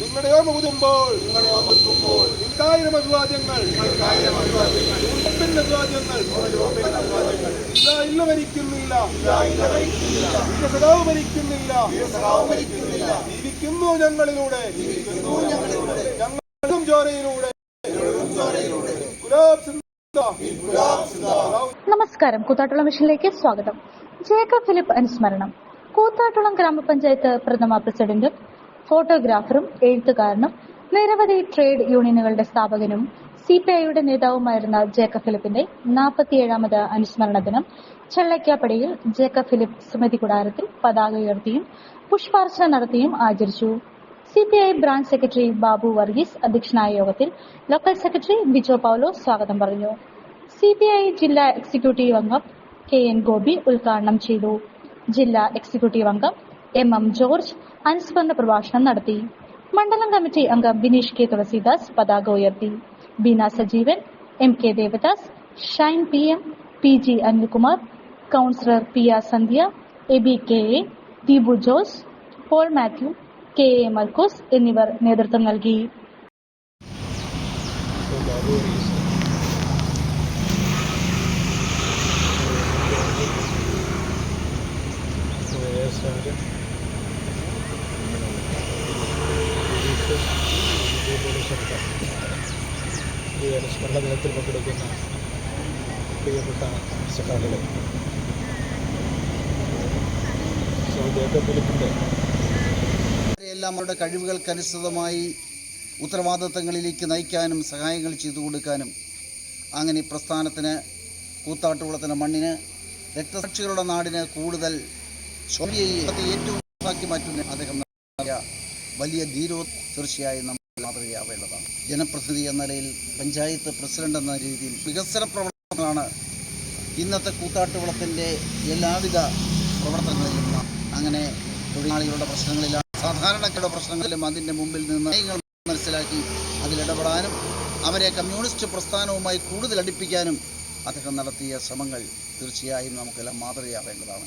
നിങ്ങളുടെ ഓർമ്മ നിങ്ങൾക്കായിരം അഭിവാദ്യങ്ങൾ ഇല്ല ഭരിക്കുന്നില്ല സദാവ് ഭരിക്കുന്നില്ല ജീവിക്കുന്നു ഞങ്ങളിലൂടെ ഞങ്ങളും ചോരയിലൂടെ നമസ്കാരം. കൂത്താട്ടുള്ള മിഷനിലേക്ക് സ്വാഗതം. ജേക്കബ് ഫിലിപ്പ് അനുസ്മരണം. കൂത്താട്ടുളം ഗ്രാമപഞ്ചായത്ത് പ്രഥമ പ്രസിഡന്റും ഫോട്ടോഗ്രാഫറും എഴുത്തുകാരനും നിരവധി ട്രേഡ് യൂണിയനുകളുടെ സ്ഥാപകനും സി പി ഐയുടെ നേതാവുമായിരുന്ന ജേക്കബ് ഫിലിപ്പിന്റെ നാൽപ്പത്തിയേഴാമത് അനുസ്മരണ ദിനം ചെള്ളയ്ക്കാപ്പടിയിൽ ജേക്കബ് ഫിലിപ്പ് സ്മൃതി കൂടാരത്തിൽ പതാക ഉയർത്തിയും പുഷ്പാർച്ചന നടത്തിയും ആചരിച്ചു. C P I branch secretary Babu Varghese അധ്യക്ഷനായ യോഗത്തിൽ ലോക്കൽ സെക്രട്ടറി ബിജോ പൌലോ സ്വാഗതം പറഞ്ഞു. സി പി ഐ ജില്ലാ എക്സിക്യൂട്ടീവ് അംഗം കെ എൻ ഗോപി ഉദ്ഘാടനം ചെയ്തു. ജില്ലാ എക്സിക്യൂട്ടീവ് അംഗം എം എം ജോർജ് അനുസ്മരണ പ്രഭാഷണം നടത്തി. മണ്ഡലം കമ്മിറ്റി അംഗം ബിനീഷ് കെ തുളസീദാസ് പതാക ഉയർത്തി. Beena Sajeevan M K Devadas Shine P M P G Anilkumar councillor P R Sandhya A B K A Deepu Jose Paul Mathew K A Markose എന്നിവർ നേതൃത്വം നൽകി. ഈ അനുസ്മരണ ദിനത്തിൽ പങ്കെടുക്കുന്ന പ്രിയപ്പെട്ട സഖാക്കളെ എല്ലാം അവരുടെ കഴിവുകൾക്കനുസൃതമായി ഉത്തരവാദിത്തങ്ങളിലേക്ക് നയിക്കാനും സഹായങ്ങൾ ചെയ്തു കൊടുക്കാനും അങ്ങനെ പ്രസ്ഥാനത്തിന് കൂത്താട്ടുകുളത്തിന്റെ മണ്ണിന് രക്തസാക്ഷികളുടെ നാടിന് കൂടുതൽ ശോഭയെ ഏറ്റവും ആക്കി മാറ്റുന്ന അദ്ദേഹം വലിയ ധീരോ തീർച്ചയായും നമ്മൾ മാതൃകയാവേണ്ടതാണ് ജനപ്രതിനിധി എന്ന നിലയിൽ പഞ്ചായത്ത് പ്രസിഡന്റ് എന്ന രീതിയിൽ വികസന പ്രവർത്തനങ്ങളാണ് ഇന്നത്തെ കൂത്താട്ടുകുളത്തിന്റെ എല്ലാവിധ പ്രവർത്തനങ്ങളിലും അങ്ങനെ തൊഴിലാളികളുടെ പ്രശ്നങ്ങളിലാണ് സാധാരണക്കാരുടെ പ്രശ്നങ്ങളിലും അതിന്റെ മുമ്പിൽ നിന്ന് നയങ്ങൾ മനസ്സിലാക്കി അതിലിടപെടാനും അവരെ കമ്മ്യൂണിസ്റ്റ് പ്രസ്ഥാനവുമായി കൂടുതൽ അടുപ്പിക്കാനും അദ്ദേഹം നടത്തിയ ശ്രമങ്ങൾ തീർച്ചയായും നമുക്കെല്ലാം മാതൃകയാവേണ്ടതാണ്.